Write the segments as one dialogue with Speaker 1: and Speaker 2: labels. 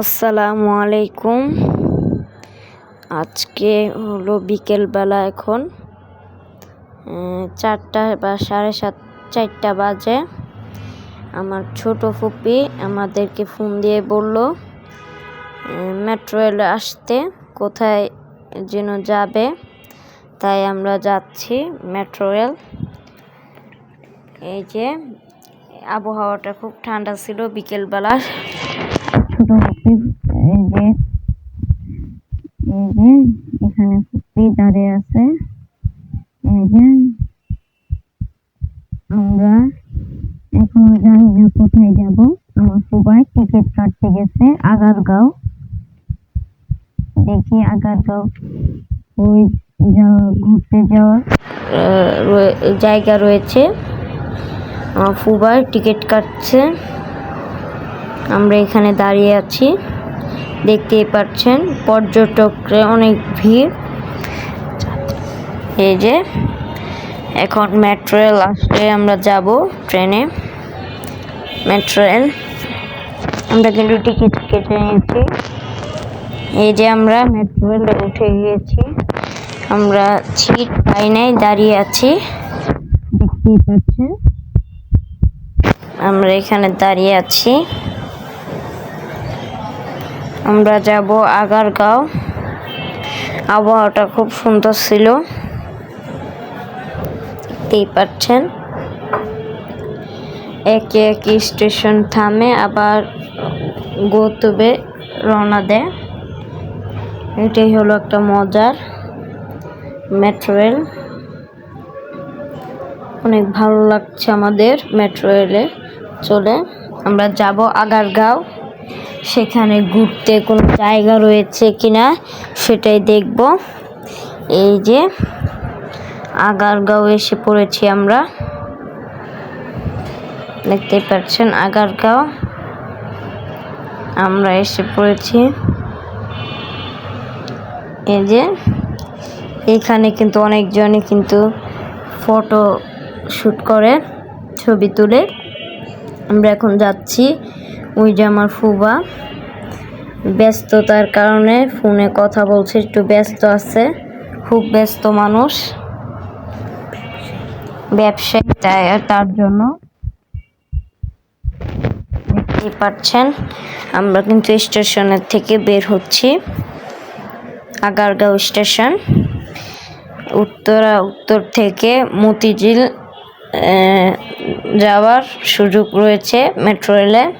Speaker 1: আসসালামু আলাইকুম। আজকে হলো বিকেলবেলা এখন চারটা বা সাড়ে সাত, চারটা বাজে। আমার ছোট ফুপি আমাদেরকে ফোন দিয়ে বলল মেট্রো রেলে আসতে, কোথায় যেন যাবে। তাই আমরা যাচ্ছি মেট্রো রেল। এই যে, আবহাওয়াটা খুব ঠান্ডা ছিল বিকেলবেলা ছোট ফুপি এই যে এই যে এখানে ফুপি দাঁড়িয়ে আছে এই যে আমরা এখনও জানি না কোথায় যাব। আমার ফুপাই টিকিট কাটতে গেছে আগারগাঁও দেখি আগারগাঁও ওই ঘুরতে যাওয়ার জায়গা রয়েছে। ফুবাই টিকিট কাটছে। আমরা এখানে দাঁড়িয়ে আছি। দেখতেই পাচ্ছেন, পর্যটকরা অনেক ভিড়। এই যে, এখন মেট্রো রেল আসলে আমরা যাব ট্রেনে। মেট্রো রেল আমরা কিন্তু টিকিট কেটে নিয়েছি। এই যে আমরা মেট্রো রেলে উঠে গিয়েছি। আমরা সিট পাই নাই দাঁড়িয়ে আছি। দেখতেই পাচ্ছেন, আমরা এখানে দাঁড়িয়ে আছি। আমরা যাব আগারগাঁও। আবহাওয়াটা খুব সুন্দর ছিল। দেখতেই পাচ্ছেন। একে একে স্টেশন থামে, আবার গৌতবে রওনা দেয়। এটাই হলো একটা মজার মেট্রো রেল অনেক ভালো লাগছে আমাদের মেট্রো রেলে চলে। আমরা যাব আগারগাঁও। সেখানে ঘুরতে কোনো জায়গা রয়েছে কিনা সেটাই দেখব। এই যে আগারগাঁও এসে পড়েছি আমরা। দেখতেই পাচ্ছেন আগারগাঁও। আমরা এসে পড়েছি। এই যে এখানে কিন্তু অনেকজনই কিন্তু ফটো শ্যুট করে ছবি তুলে। আমরা এখন যাচ্ছি। ওই যে আমার ফুবা। ব্যস্ততার কারণে ফোনে কথা বলছে, একটু ব্যস্ত আছে। খুব ব্যস্ত মানুষ। ব্যবসায়ী তার জন্য। দেখতেই পাচ্ছেন, আমরা কিন্তু স্টেশনের থেকে বের হচ্ছি। আগারগাঁও স্টেশন। উত্তরা, উত্তর থেকে মতিঝিল যাওয়ার সুযোগ রয়েছে মেট্রো রেলে।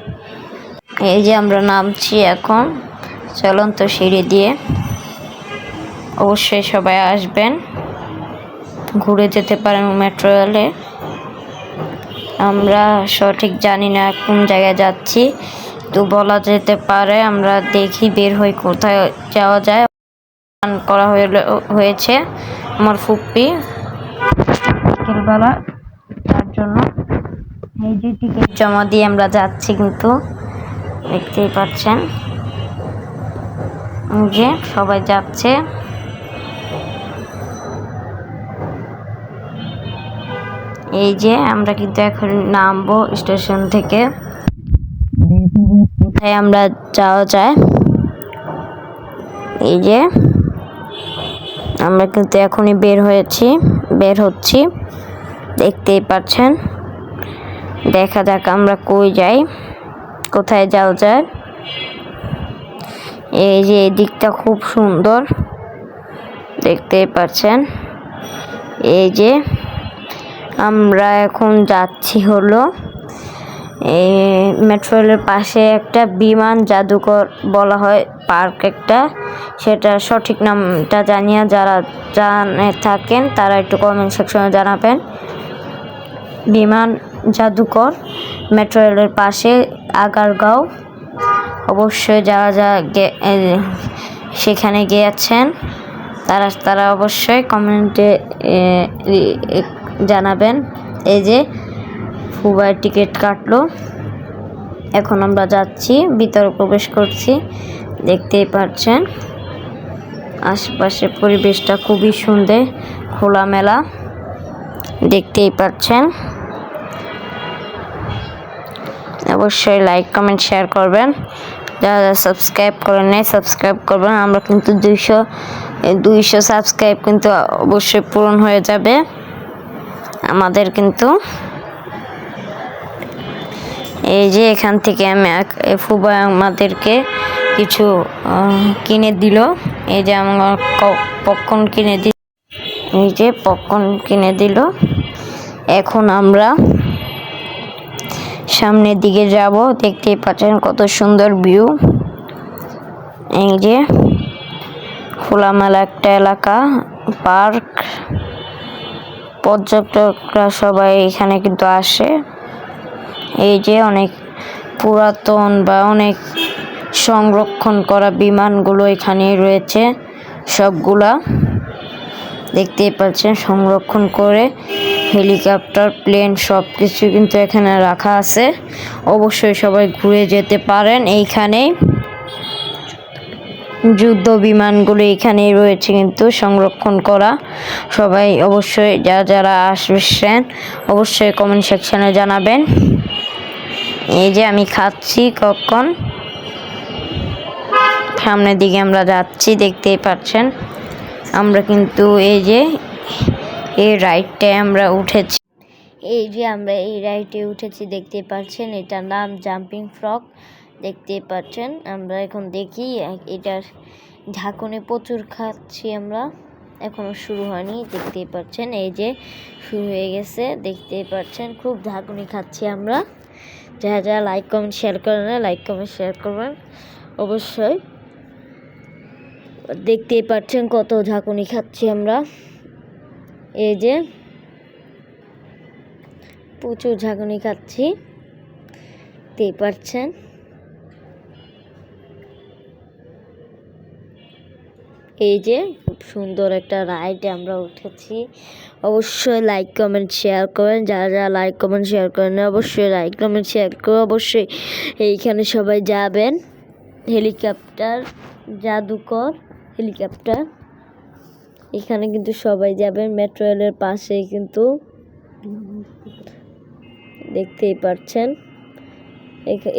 Speaker 1: এই যে আমরা নামছি এখন, চলন্ত সিঁড়ি দিয়ে। অবশ্যই সবাই আসবেন, ঘুরে যেতে পারেন মেট্রো রেলে। আমরা সঠিক জানি না কোন জায়গায় যাচ্ছি, তো বলা যেতে পারে আমরা দেখি বের হই কোথায় যাওয়া যায়। করা হয়ে- হয়েছে। আমার ফুপ্পি বিকেলবেলা জন্য। এই যে টিকিট জমা দিয়ে আমরা যাচ্ছি কিন্তু, দেখতেই পাচ্ছেন। যে সবাই যাচ্ছে। এই যে আমরা কিন্তু এখন নামবো স্টেশন থেকে। কোথায় আমরা যাওয়া যায়? এই যে আমরা কিন্তু এখনই বের হয়েছি, বের হচ্ছি। দেখতেই পাচ্ছেন। দেখা যাক আমরা কই যাই, কোথায় যাওয়া যায়। এই যে এই দিকটা খুব সুন্দর, দেখতেই পাচ্ছেন। এই যে আমরা এখন যাচ্ছি হলো, এই মেট্রো রেলের পাশে একটা বিমান জাদুঘর বলা হয় পার্ক একটা। সেটা সঠিক নামটা জানিয়ে যারা জানে থাকেন, তারা একটু কমেন্ট সেকশনে জানাবেন। বিমান জাদুঘর, মেট্রো রেলের পাশে আগারগাঁও। অবশ্যই যারা যা গে- সেখানে গিয়েছেন, তারা তারা অবশ্যই কমেন্টে জানাবেন। এই যে, ফুবাই টিকিট কাটলো। এখন আমরা যাচ্ছি, ভিতরে প্রবেশ করছি, দেখতেই পাচ্ছেন। আশেপাশে পরিবেশটা খুবই সুন্দর, খোলামেলা, দেখতেই পাচ্ছেন। অবশ্যই লাইক কমেন্ট শেয়ার করবেন। যারা যারা সাবস্ক্রাইব করেন নাই সাবস্ক্রাইব করবেন। আমরা কিন্তু দুইশো দুইশো সাবস্ক্রাইব কিন্তু অবশ্যই পূরণ হয়ে যাবে। আমাদের কিন্তু এই যে এখান থেকে আমি ফুবা আমাদেরকে কিছু কিনে দিল। এই যে আমার পপকর্ন কিনে দিল এই যে পপকর্ন কিনে দিল। এখন আমরা সামনের দিকে যাব, দেখতেই পাচ্ছেন কত সুন্দর ভিউ এই যে খোলামেলা একটা এলাকা পার্ক পর্যটকরা সবাই এখানে কিন্তু আসে। এই যে অনেক পুরাতন বা অনেক সংরক্ষণ করা বিমানগুলো এখানে রয়েছে, সবগুলা। দেখতেই পাচ্ছেন সংরক্ষণ করে হেলিকপ্টার, প্লেন সব কিছু কিন্তু এখানে রাখা আছে। অবশ্যই সবাই ঘুরে যেতে পারেন। এইখানেই যুদ্ধ বিমানগুলো এখানেই রয়েছে কিন্তু সংরক্ষণ করা। সবাই অবশ্যই যারা যারা আসবেন, অবশ্যই কমেন্ট সেকশনে জানাবেন। এই যে আমি খাচ্ছি কখন? সামনের দিকে আমরা যাচ্ছি, দেখতেই পাচ্ছেন। আমরা কিন্তু এই যে এই রাইডটায় আমরা উঠেছি। এই যে আমরা এই রাইডে উঠেছি, দেখতে পাচ্ছেন এটার নাম জাম্পিং ফ্রক। দেখতে পাচ্ছেন, আমরা এখন দেখি এটার ঝাঁকুনি প্রচুর খাচ্ছি আমরা। এখনও শুরু হয়নি দেখতেই পাচ্ছেন, এই যে শুরু হয়ে গেছে দেখতেই পাচ্ছেন, খুব ঝাঁকুনি খাচ্ছি আমরা। যারা যারা লাইক কমেন্ট শেয়ার করেন লাইক কমেন্ট শেয়ার করবেন, অবশ্যই। দেখতেই পাচ্ছেন কত ঝাঁকুনি খাচ্ছি আমরা। এই যে প্রচুর ঝাঁকুনি খাচ্ছি, দেখতেই পারছেন এই যে খুব সুন্দর একটা রাইডে আমরা উঠেছি। অবশ্যই লাইক কমেন্ট শেয়ার করেন। যারা যারা লাইক কমেন্ট শেয়ার করেন অবশ্যই লাইক কমেন্ট শেয়ার করে অবশ্যই এইখানে সবাই যাবেন। হেলিকপ্টার জাদুকর হেলিকপ্টার এখানে কিন্তু সবাই যাবেন মেট্রো রেলের পাশেই কিন্তু দেখতেই পাচ্ছেন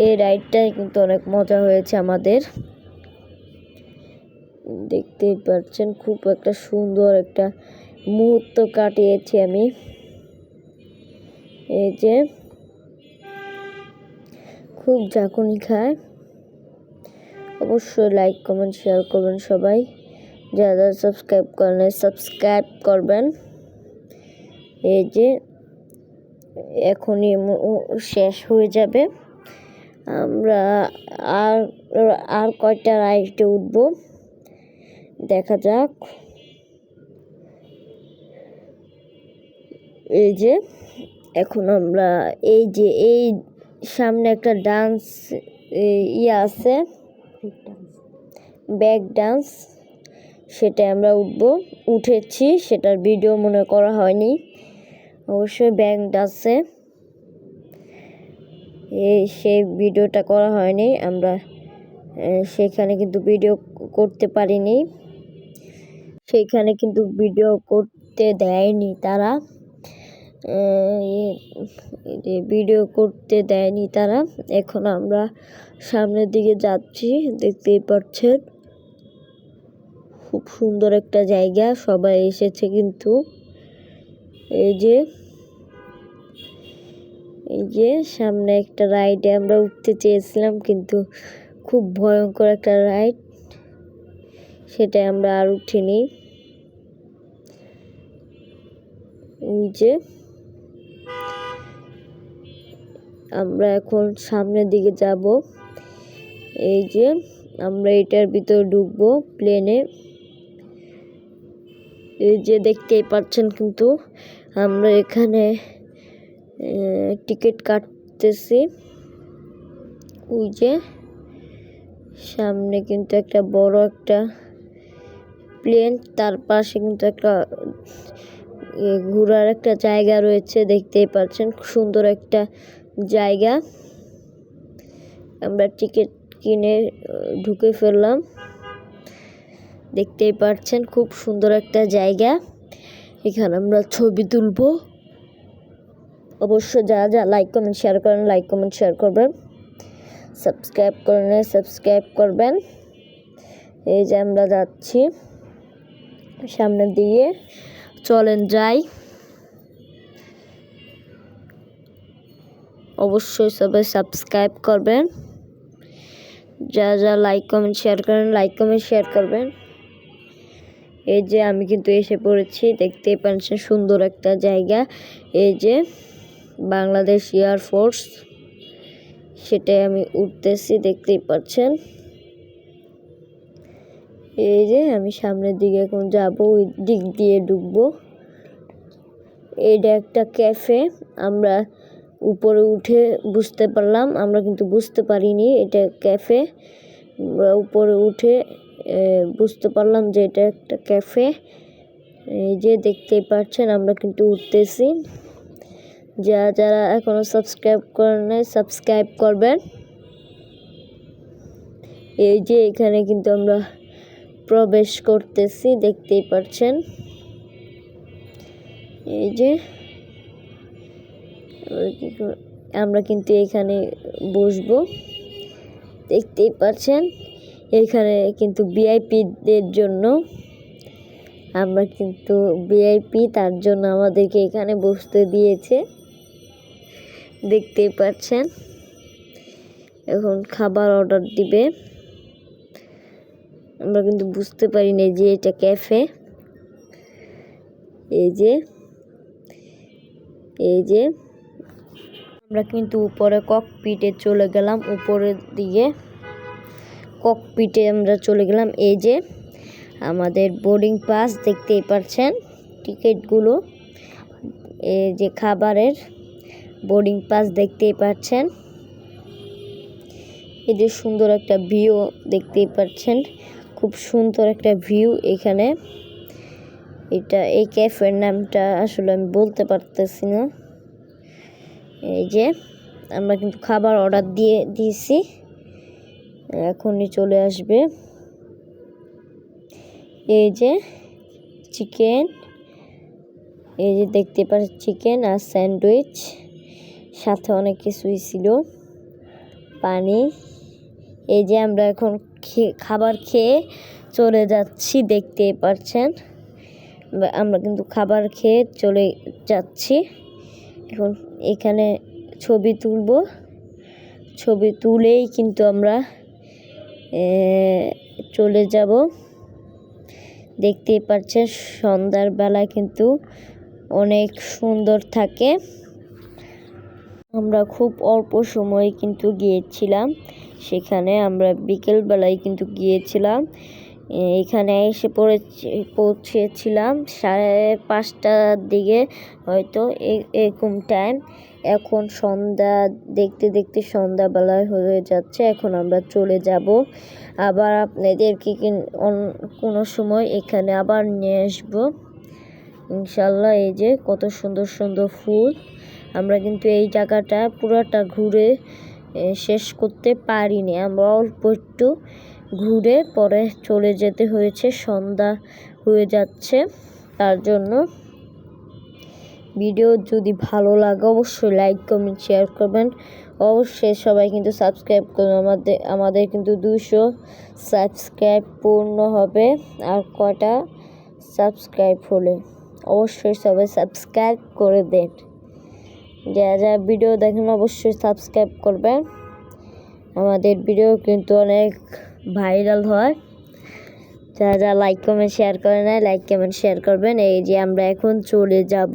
Speaker 1: এই রাইডটাই কিন্তু অনেক মজা হয়েছে আমাদের। দেখতেই পাচ্ছেন খুব একটা সুন্দর একটা মুহূর্ত কাটিয়েছি আমি। এই যে খুব ঝাঁকুনি খায়। অবশ্যই লাইক কমেন্ট শেয়ার করবেন সবাই। যারা সাবস্ক্রাইব করেন সাবস্ক্রাইব করবেন এই যে এখনই শেষ হয়ে যাবে আমরা আর আর কয়টা রাইডে উঠবো দেখা যাক এই যে এখন আমরা এই যে এই সামনে একটা ডান্স ইয়ে আছে ব্যাক ডান্স সেটা আমরা উঠব। উঠেছি, সেটার ভিডিও মনে করা হয়নি। অবশ্যই ব্যাক আছে। এই সেই ভিডিওটা করা হয়নি। আমরা সেখানে কিন্তু ভিডিও করতে পারিনি। সেখানে কিন্তু ভিডিও করতে দেয়নি তারা। ভিডিও করতে দেয়নি তারা। এখন আমরা সামনের দিকে যাচ্ছি, দেখতেই পাচ্ছেন। খুব সুন্দর একটা জায়গা, সবাই এসেছে কিন্তু। এই যে এই যে, সামনে একটা রাইডে আমরা উঠতে চেয়েছিলাম কিন্তু খুব ভয়ঙ্কর একটা রাইড সেটা আমরা আর উঠিনি। যে, আমরা এখন সামনের দিকে যাব। এই যে, আমরা এটার ভিতর ঢুকবো প্লেনে এই যে দেখতেই পাচ্ছেন কিন্তু আমরা এখানে টিকিট কাটতেছি। ওই যে সামনে কিন্তু একটা বড় একটা প্লেন, তার পাশে কিন্তু একটা ঘোরার একটা জায়গা রয়েছে, দেখতেই পাচ্ছেন। সুন্দর একটা জায়গা। আমরা টিকিট কিনে ঢুকে ফেললাম। দেখতেই পাচ্ছেন খুব সুন্দর একটা জায়গা। এখানে আমরা ছবি তুলবো। অবশ্য যা যা লাইক কমেন্ট শেয়ার করেন লাইক কমেন্ট শেয়ার করবেন। সাবস্ক্রাইব করেন সাবস্ক্রাইব করবেন। এই যে আমরা যাচ্ছি সামনে দিয়ে। চলেন যাই। অবশ্যই সবাই সাবস্ক্রাইব করবেন। যা যা লাইক কমেন্ট শেয়ার করেন লাইক কমেন্ট শেয়ার করবেন। এই যে আমি কিন্তু এসে পড়েছি, দেখতেই পাচ্ছেন সুন্দর একটা জায়গা। এই যে বাংলাদেশ এয়ারফোর্স সেটাই আমি উঠতেছি, দেখতেই পাচ্ছেন। এই যে আমি সামনের দিকে এখন যাব, ওই দিক দিয়ে ডুববো এটা একটা ক্যাফে আমরা উপরে উঠে বুঝতে পারলাম, আমরা কিন্তু বুঝতে পারিনি এটা ক্যাফে উপরে উঠে বুঝতে পারলাম যে এটা একটা ক্যাফে। এই যে দেখতেই পাচ্ছেন আমরা কিন্তু উঠতেছি। যা, যারা এখনও সাবস্ক্রাইব করেন সাবস্ক্রাইব করবেন। এই যে এখানে কিন্তু আমরা প্রবেশ করতেছি, দেখতেই পাচ্ছেন এই যে আমরা কিন্তু এখানে বসবো। দেখতেই পাচ্ছেন এখানে কিন্তু ভিআইপিদের জন্য আমরা কিন্তু ভিআইপি তার জন্য আমাদেরকে এখানে বসতে দিয়েছে। দেখতেই পাচ্ছেন। এখন খাবার অর্ডার দিবে। আমরা কিন্তু বুঝতে পারি না যে এটা ক্যাফে এই যে এই যে। আমরা কিন্তু উপরে ককপিটে চলে গেলাম, উপরের দিকে। ককপিটে আমরা চলে গেলাম। এই যে আমাদের বোর্ডিং পাস দেখতেই পাচ্ছেন টিকিটগুলো। এই যে খাবারের বোর্ডিং পাস দেখতেই পাচ্ছেন। এই যে সুন্দর একটা ভিউ দেখতেই পাচ্ছেন। খুব সুন্দর একটা ভিউ এখানে। এটা এই ক্যাফের নামটা আসলে আমি বলতে পারতেছি না। এই যে আমরা কিন্তু খাবার অর্ডার দিয়ে দিয়েছি। এখনই চলে আসবে। এই যে চিকেন, এই যে দেখতে পাচ্ছি চিকেন আর স্যান্ডউইচ, সাথে অনেক কিছুই ছিল। পানি, এই যে আমরা এখন খাবার খেয়ে চলে যাচ্ছি, দেখতেই পাচ্ছেন আমরা কিন্তু খাবার খেয়ে চলে যাচ্ছি। এখন এখানে ছবি তুলব। ছবি তুলেই কিন্তু আমরা চলে যাব। দেখতেই পাচ্ছেন সন্ধ্যার বেলা কিন্তু অনেক সুন্দর থাকে। আমরা খুব অল্প সময় কিন্তু গিয়েছিলাম। সেখানে আমরা বিকেল বেলায় কিন্তু গিয়েছিলাম। এখানে এসে পড়েছি, পৌঁছেছিলাম সাড়ে পাঁচটার দিকে হয়তো এরকম টাইম এখন সন্ধ্যা, দেখতে দেখতে সন্ধ্যাবেলা হয়ে যাচ্ছে, এখন আমরা চলে যাব। আবার আপনাদেরকে কোনো সময় এখানে আবার নিয়ে আসব। ইনশাল্লাহ এই যে কত সুন্দর সুন্দর ফুল। আমরা কিন্তু এই জায়গাটা পুরোটা ঘুরে শেষ করতে পারিনি। আমরা অল্প একটু ঘুরে পরে চলে যেতে হয়েছে, সন্ধ্যা হয়ে যাচ্ছে। তার জন্য ভিডিও যদি ভালো লাগে, অবশ্যই লাইক কমেন্ট শেয়ার করবেন। অবশ্যই সবাই কিন্তু সাবস্ক্রাইব করুন। আমাদের আমাদের কিন্তু দুশো সাবস্ক্রাইব পূর্ণ হবে আর কটা সাবস্ক্রাইব হলে। অবশ্যই সবাই সাবস্ক্রাইব করে দেন। যারা যারা ভিডিও দেখেন, অবশ্যই সাবস্ক্রাইব করবেন। আমাদের ভিডিও কিন্তু অনেক ভাইরাল হয়। যারা যারা লাইক কমেন্ট শেয়ার করে না লাইক কমেন্ট শেয়ার করবেন। এই যে আমরা এখন চলে যাব।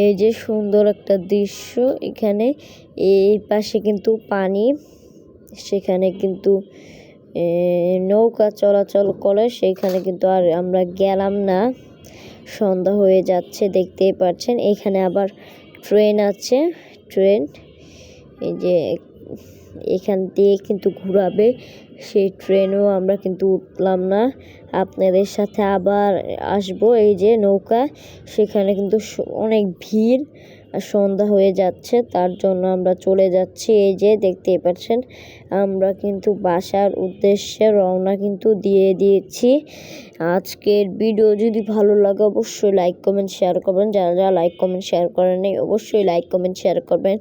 Speaker 1: এই যে সুন্দর একটা দৃশ্য, এখানে এই পাশে কিন্তু পানি, সেখানে কিন্তু নৌকা চলাচল করে সেইখানে কিন্তু আর আমরা গেলাম না। সন্ধ্যা হয়ে যাচ্ছে, দেখতেই পাচ্ছেন। এখানে আবার ট্রেন আছে, ট্রেন, এই যে এখান দিয়ে কিন্তু ঘোরাবে, সেই ট্রেনও আমরা কিন্তু উঠলাম না। আপনাদের সাথে আবার আসব। এই যে নৌকা, সেখানে কিন্তু অনেক ভিড় সন্ধ্যা হয়ে যাচ্ছে, তার জন্য আমরা চলে যাচ্ছি। এই যে দেখতেই পাচ্ছেন, আমরা কিন্তু বাসার উদ্দেশ্যে রওনা কিন্তু দিয়ে দিয়েছি। আজকের ভিডিও যদি ভালো লাগে, অবশ্যই লাইক কমেন্ট শেয়ার করবেন। যারা যারা লাইক কমেন্ট শেয়ার করেন অবশ্যই লাইক কমেন্ট শেয়ার করবেন।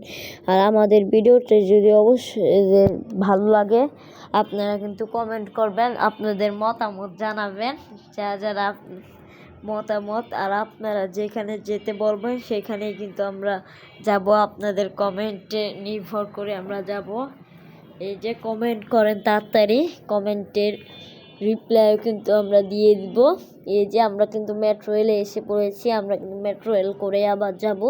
Speaker 1: আর আমাদের ভিডিওটা যদি অবশ্যই ভালো লাগে আপনারা কিন্তু কমেন্ট করবেন, আপনাদের মতামত জানাবেন। যারা যারা মতামত, আর আপনারা যেখানে যেতে বলবেন, সেখানেই কিন্তু আমরা যাব। আপনাদের কমেন্টে নির্ভর করে আমরা যাব। এই যে কমেন্ট করেন তাড়াতাড়ি কমেন্টের রিপ্লাইও কিন্তু আমরা দিয়ে দিব। এই যে আমরা কিন্তু মেট্রো রেলে এসে পড়েছি, আমরা কিন্তু মেট্রো রেল করে আবার যাব।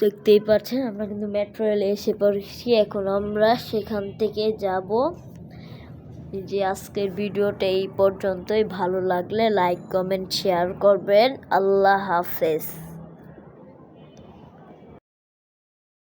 Speaker 1: দেখতেই পাচ্ছেন আমরা কিন্তু মেট্রো রেলে এসে পড়েছি। এখন আমরা সেখান থেকে যাব। যে আজকের ভিডিওটা এই পর্যন্তই। ভালো লাগলে লাইক কমেন্ট শেয়ার করবেন। আল্লাহ হাফেজ।